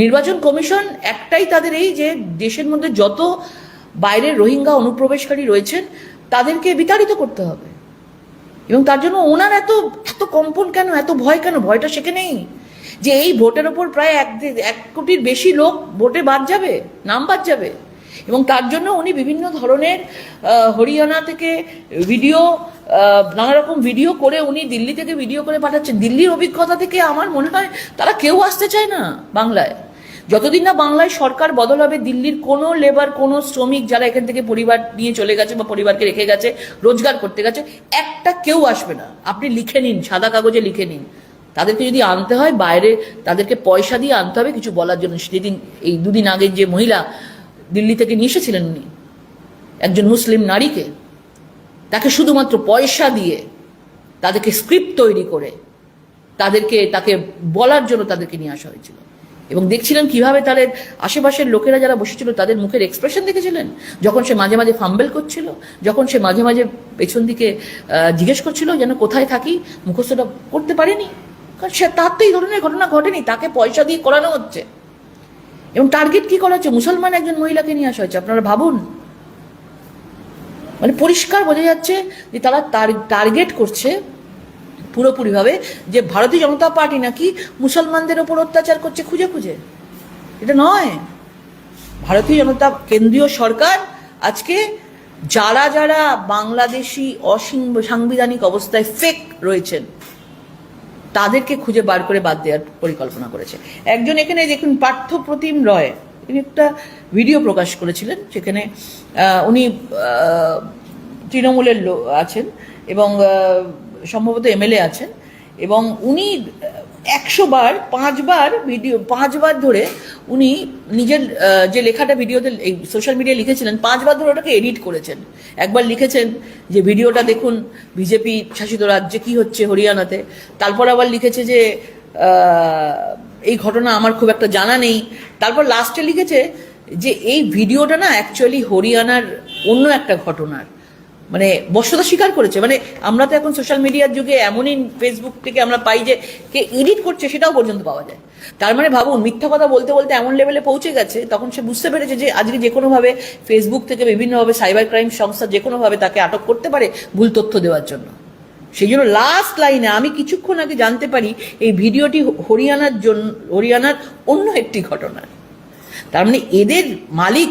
নির্বাচন কমিশন একটাই তাদের এই যে দেশের মধ্যে যত বাইরের রোহিঙ্গা অনুপ্রবেশকারী রয়েছেন, তাদেরকে বিতাড়িত করতে হবে। এবং তার জন্য ওনার এত এত কম্পন কেন, এত ভয় কেন? ভয়টা সেখানেই। যে এই ভোটের ওপর প্রায় এক এক কোটির বেশি লোক ভোটে বাদ যাবে, নাম বাদ যাবে। এবং তার জন্য উনি বিভিন্ন ধরনের হরিয়ানা থেকে ভিডিও নানা রকম ভিডিও করে উনি দিল্লি থেকে ভিডিও করে পাঠাচ্ছেন। দিল্লির অভিজ্ঞতা থেকে আমার মনে হয় তারা কেউ আসতে চায় না বাংলায়। যতদিন না বাংলায় সরকার বদল হবে, দিল্লির কোনো লেবার কোনো শ্রমিক যারা এখান থেকে পরিবার নিয়ে চলে গেছে বা পরিবারকে রেখে গেছে, রোজগার করতে গেছে, একটা কেউ আসবে না। আপনি লিখে নিন, সাদা কাগজে লিখে নিন। তাদেরকে যদি আনতে হয়, বাইরে তাদেরকে পয়সা দিয়ে আনতে হবে, কিছু বলার জন্য। সেদিন এই দুদিন আগে যে মহিলা দিল্লি থেকে নিয়ে এসেছিলেন উনি, একজন মুসলিম নারীকে, তাকে শুধুমাত্র পয়সা দিয়ে তাদেরকে স্ক্রিপ্ট তৈরি করে, তাদেরকে, তাকে বলার জন্য তাদেরকে নিয়ে আসা হয়েছিল। এবং দেখছিলেন কীভাবে তাদের আশেপাশের লোকেরা যারা বসেছিল তাদের মুখের এক্সপ্রেশন দেখেছিলেন? যখন সে মাঝে মাঝে ফাম্বেল করছিল, যখন সে মাঝে মাঝে পেছন দিকে জিজ্ঞেস করছিল যেন কোথায় থাকি, মুখস্থটা করতে পারেনি। কারণ সে তার তো এই ধরনের ঘটনা ঘটেনি, তাকে পয়সা দিয়ে করানো হচ্ছে। এবং টার্গেট কি করা হচ্ছে? মুসলমান একজন মহিলাকে নিয়ে আসা হয়েছে, আপনারা ভাবুন। মানে পরিষ্কার বোঝা যাচ্ছে যে তারা টার্গেট করছে পুরোপুরিভাবে যে ভারতীয় জনতা পার্টি নাকি মুসলমানদের ওপর অত্যাচার করছে খুঁজে খুঁজে। এটা নয়। ভারতীয় জনতা, কেন্দ্রীয় সরকার আজকে যারা যারা বাংলাদেশি অসাংবিধানিক অবস্থায় ফেক রয়েছেন, তাদেরকে খুঁজে বার করে বাদ দেওয়ার পরিকল্পনা করেছে। একজন এখানে দেখুন, পার্থ প্রতিম রয়, তিনি একটা ভিডিও প্রকাশ করেছিলেন, সেখানে উনি তৃণমূলের আছেন এবং সম্ভবত এমএলএ আছেন, এবং উনি একশো বার পাঁচবার ভিডিও, পাঁচবার ধরে উনি নিজের যে লেখাটা ভিডিওতে, এই সোশ্যাল মিডিয়ায় লিখেছিলেন, পাঁচবার ধরে ওটাকে এডিট করেছেন। একবার লিখেছেন যে, ভিডিওটা দেখুন, বিজেপি শাসিত রাজ্যে কি হচ্ছে হরিয়ানাতে। তারপর আবার লিখেছে যে এই ঘটনা আমার খুব একটা জানা নেই। তারপর লাস্টে লিখেছে যে, এই ভিডিওটা না অ্যাকচুয়ালি হরিয়ানার অন্য একটা ঘটনার। মানে বস্তুতা স্বীকার করেছে। মানে আমরা তো এখন সোশ্যাল মিডিয়ার যুগে এমনই ফেসবুক থেকে আমরা পাই যে কে এডিট করছে সেটাও পর্যন্ত পাওয়া যায়। তার মানে ভাবুন, মিথ্যা কথা বলতে বলতে এমন লেভেলে পৌঁছে গেছে, তখন সে বুঝতে পেরেছে যে আজকে যে কোনোভাবে ফেসবুক থেকে বিভিন্নভাবে সাইবার ক্রাইম সংস্থা যে কোনোভাবে তাকে আটক করতে পারে ভুল তথ্য দেওয়ার জন্য। সেই জন্য লাস্ট লাইনে আমি কিছুক্ষণ আগে জানতে পারি, এই ভিডিওটি হরিয়ানার জন্য হরিয়ানার অন্য একটি ঘটনা। তার মানে এদের মালিক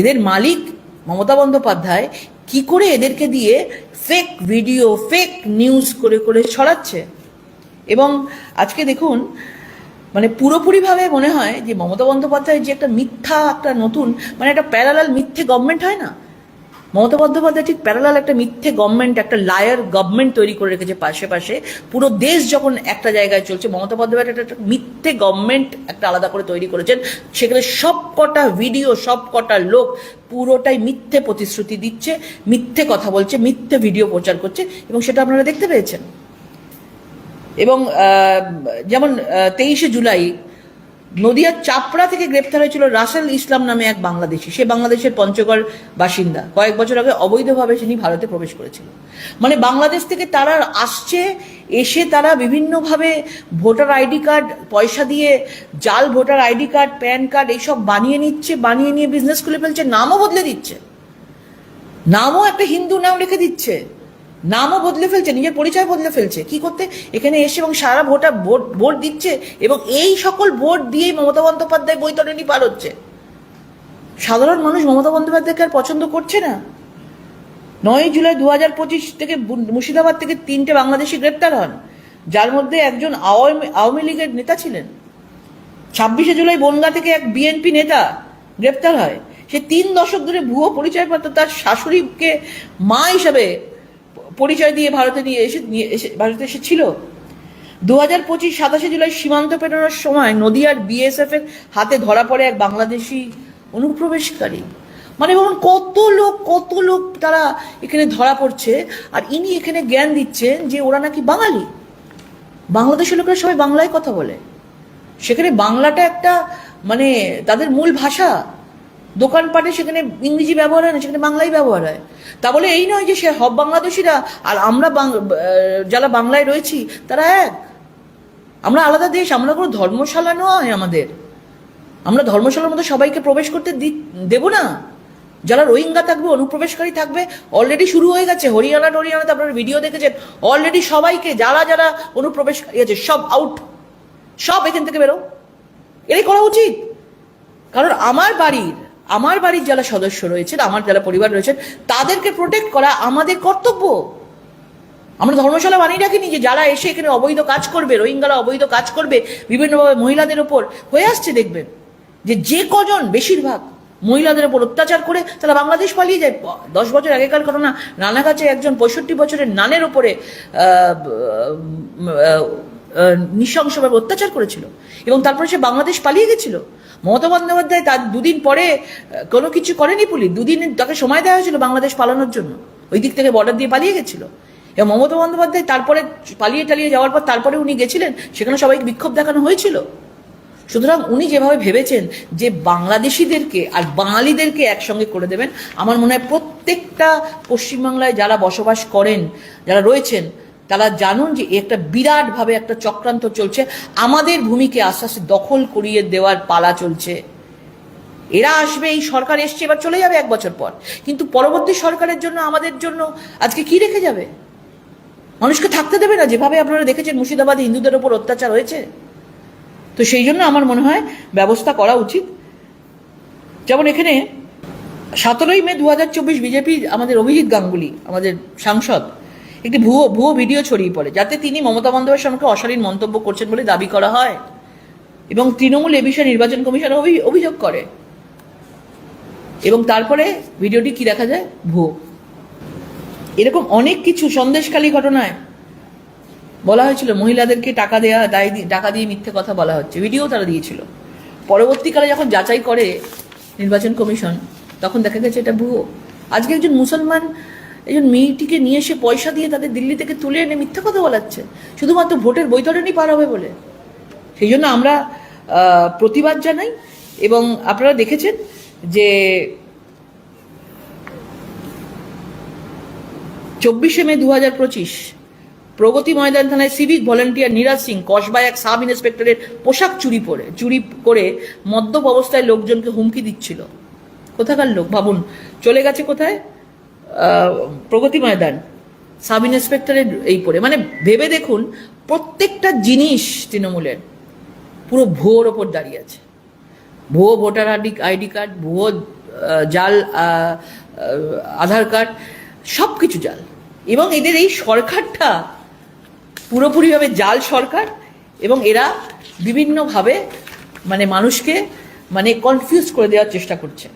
এদের মালিক মমতা বন্দ্যোপাধ্যায় কি করে এদেরকে দিয়ে ফেক ভিডিও ফেক নিউজ করে করে ছড়াচ্ছে? এবং আজকে দেখুন মানে পুরোপুরিভাবে মনে হয় যে মমতা বন্দ্যোপাধ্যায় যে একটা মিথ্যা, একটা নতুন মানে একটা প্যারালাল মিথ্যে গভর্নমেন্ট হয় না? মমতা বন্দ্যোপাধ্যায় ঠিক প্যারালাল একটা মিথ্যে গভর্নমেন্ট একটা লায়ার গভর্নমেন্ট তৈরি করে রেখেছে পাশে পাশে। পুরো দেশ যখন একটা জায়গায় চলছে, মমতা বন্দ্যোপাধ্যায় একটা একটা মিথ্যে গভর্নমেন্ট একটা আলাদা করে তৈরি করেছেন। সেখানে সব কটা ভিডিও সব কটা লোক পুরোটাই মিথ্যে প্রতিশ্রুতি দিচ্ছে, মিথ্যে কথা বলছে, মিথ্যে ভিডিও প্রচার করছে এবং সেটা আপনারা দেখতে পেয়েছেন। এবং যেমন তেইশে জুলাই নদিয়ার চাপড়া থেকে গ্রেপ্তার হয়েছিল রাসেল ইসলাম নামে এক বাংলাদেশি। সে বাংলাদেশের পঞ্চগড় বাসিন্দা। কয়েক বছর আগে অবৈধভাবে তিনি ভারতে প্রবেশ করেছিল। মানে বাংলাদেশ থেকে তারা আসছে, এসে তারা বিভিন্নভাবে ভোটার আইডি কার্ড, পয়সা দিয়ে জাল, voter ID card, PAN card এইসব বানিয়ে নিচ্ছে, বানিয়ে নিয়ে বিজনেস খুলে ফেলছে, নামও বদলে দিচ্ছে। নামও একটা হিন্দু নাম রেখে দিচ্ছে। নামও বদলে ফেলছে, নিজের পরিচয় বদলে ফেলছে। কি করতে? এখানে এসে এবং সারা ভোটার ভোট ভোট দিচ্ছে এবং এই সকল ভোট দিয়েই মমতা বন্দ্যোপাধ্যায় বৈতরণী পার হচ্ছে। সাধারণ মানুষ মমতা বন্দ্যোপাধ্যায়কে আর পছন্দ করছে না। নয় জুলাই দু হাজার পঁচিশ থেকে মুর্শিদাবাদ থেকে তিনটে বাংলাদেশি গ্রেপ্তার হন, যার মধ্যে একজন আওয়ামী আওয়ামী লীগের নেতা ছিলেন। ছাব্বিশে জুলাই বনগা থেকে এক বিএনপি নেতা গ্রেপ্তার হয়। সে তিন দশক ধরে ভুয়ো পরিচয়পত্র তার শাশুড়িকে মা হিসাবে পরিচয় দিয়ে ভারতে নিয়ে এসে নিয়ে এসে, ভারতে এসেছিল। দু হাজার পঁচিশ সাতাশে জুলাই সীমান্ত পেরোনোর সময় নদিয়ার বিএসএফ এর হাতে ধরা পড়ে এক বাংলাদেশি অনুপ্রবেশকারী। মানে বলুন কত লোক কত লোক তারা এখানে ধরা পড়ছে, আর ইনি এখানে জ্ঞান দিচ্ছেন যে ওরা নাকি বাঙালি। বাংলাদেশের লোকেরা সবাই বাংলায় কথা বলে। সেখানে বাংলাটা একটা মানে তাদের মূল ভাষা। দোকানপাটে সেখানে ইংরেজি ব্যবহার হয় না, সেখানে বাংলাই ব্যবহার হয়। তা বলে এই নয় যে সে সব বাংলাদেশিরা আর আমরা যারা বাংলায় রয়েছি, তারা এক। আমরা আলাদা দেশ, আমরা কোনো ধর্মশালা নয় আমাদের। আমরা ধর্মশালার মধ্যে সবাইকে প্রবেশ করতে দি- দেব না। যারা রোহিঙ্গা থাকবে, অনুপ্রবেশকারী থাকবে অলরেডি শুরু হয়ে গেছে, হরিয়ানা টরিয়ানাতে আপনারা ভিডিও দেখেছেন অলরেডি সবাইকে, যারা যারা অনুপ্রবেশকারী আছে, সব আউট সব এখান থেকে বেরো। এটাই করা উচিত। কারণ আমার বাড়ির আমার বাড়ির যারা সদস্য রয়েছেন, আমার যারা পরিবার রয়েছেন, তাদেরকে প্রোটেক্ট করা আমাদের কর্তব্য। আমরা ধর্মশালা বানিয়ে রাখিনি যে যারা এসে এখানে অবৈধ কাজ করবে, রোহিঙ্গারা অবৈধ কাজ করবে, বিভিন্নভাবে মহিলাদের ওপর হয়ে আসছে দেখবেন। যে যে কজন বেশিরভাগ মহিলাদের ওপর অত্যাচার করে তারা বাংলাদেশ পালিয়ে যায়। দশ বছর আগেকার ঘটনা রানাগাছে একজন পঁয়ষট্টি বছরের নানের ওপরে নৃশংসভাবে অত্যাচার করেছিল এবং তারপরে সে বাংলাদেশ পালিয়ে গেছিল। মমতা বন্দ্যোপাধ্যায় তার দুদিন পরে কোনো কিছু করেনি পুলিশ। দুদিন তাকে সময় দেওয়া হয়েছিল বাংলাদেশ পালানোর জন্য। ওই দিক থেকে বর্ডার দিয়ে পালিয়ে গেছিল। এবং মমতা বন্দ্যোপাধ্যায় তারপরে পালিয়ে টালিয়ে যাওয়ার পর তারপরে উনি গেছিলেন, সেখানে সবাইকে বিক্ষোভ দেখানো হয়েছিল। সুতরাং উনি যেভাবে ভেবেছেন যে বাংলাদেশিদেরকে আর বাঙালিদেরকে একসঙ্গে করে দেবেন, আমার মনে হয় প্রত্যেকটা পশ্চিমবাংলায় যারা বসবাস করেন, যারা রয়েছেন তারা জানুন যে একটা বিরাটভাবে একটা চক্রান্ত চলছে। আমাদের ভূমিকে আস্তে আস্তে দখল করিয়ে দেওয়ার পালা চলছে। এরা আসবে, এই সরকার এসছে, এবার চলে যাবে এক বছর পর। কিন্তু পরবর্তী সরকারের জন্য, আমাদের জন্য আজকে কি রেখে যাবে? মানুষকে থাকতে দেবে না? যেভাবে আপনারা দেখেছেন, মুর্শিদাবাদে হিন্দুদের ওপর অত্যাচার হয়েছে। তো সেই জন্য আমার মনে হয় ব্যবস্থা করা উচিত। যেমন এখানে সতেরোই মে দু হাজার চব্বিশ বিজেপি আমাদের অভিজিৎ গাঙ্গুলি, আমাদের সাংসদ একটি ভুয়ো ভুয়ো ভিডিও ছড়িয়ে পড়ে, যাতে তিনি মমতা বন্দ্যোপাধ্যায়ের সঙ্গে অশালীন মন্তব্য করছেন বলে দাবি করা হয়। এবং তৃণমূল এ বিষয়ে নির্বাচন কমিশন অভি- অভিযোগ করে। এবং তারপরে ভিডিওটি কি দেখা যায়? ভুয়ো। এরকম অনেক কিছু সন্দেশকালী ঘটনায় বলা হয়েছিল, মহিলাদেরকে টাকা দেওয়া দায় টাকা দিয়ে মিথ্যে কথা বলা হচ্ছে। ভিডিও তারা দিয়েছিল। পরবর্তীকালে যখন যাচাই করে নির্বাচন কমিশন, তখন দেখা গেছে এটা ভুয়ো। আজকে একজন মুসলমান একজন মেয়েটিকে নিয়ে এসে পয়সা দিয়ে তাদের দিল্লি থেকে তুলে এনে মিথ্যা কথা বলাচ্ছে। শুধুমাত্র ভোটের বৈতরণই পার হবে বলে। সেই জন্য আমরা প্রতিবাদ জানাই এবং আপনারা দেখেছেন যে চব্বিশে মে দু হাজার পঁচিশ প্রগতি ময়দান থানায় সিভিক ভলেন্টিয়ার নিরাজ সিং, কসবায় এক সাব ইন্সপেক্টরের পোশাক চুরি পরে, চুরি করে মদ্যপ অবস্থায় লোকজনকে হুমকি দিচ্ছিল। কোথাকার লোক? ভাবুন, চলে গেছে কোথায়? প্রগতি ময়দান, সাব ইন্সপেক্টরের এই পরে মানে ভেবে দেখুন, প্রত্যেকটা জিনিস তৃণমূলের, পুরো ভুয়োর ওপর দাঁড়িয়ে আছে। ভুয়ো ভোটার আইডি আইডি কার্ড, ভুয়ো জাল আধার কার্ড সব কিছু জাল। এবং এদের এই সরকারটা পুরোপুরিভাবে জাল সরকার, এবং এরা বিভিন্নভাবে মানে মানুষকে মানে কনফিউজ করে দেওয়ার চেষ্টা করছে।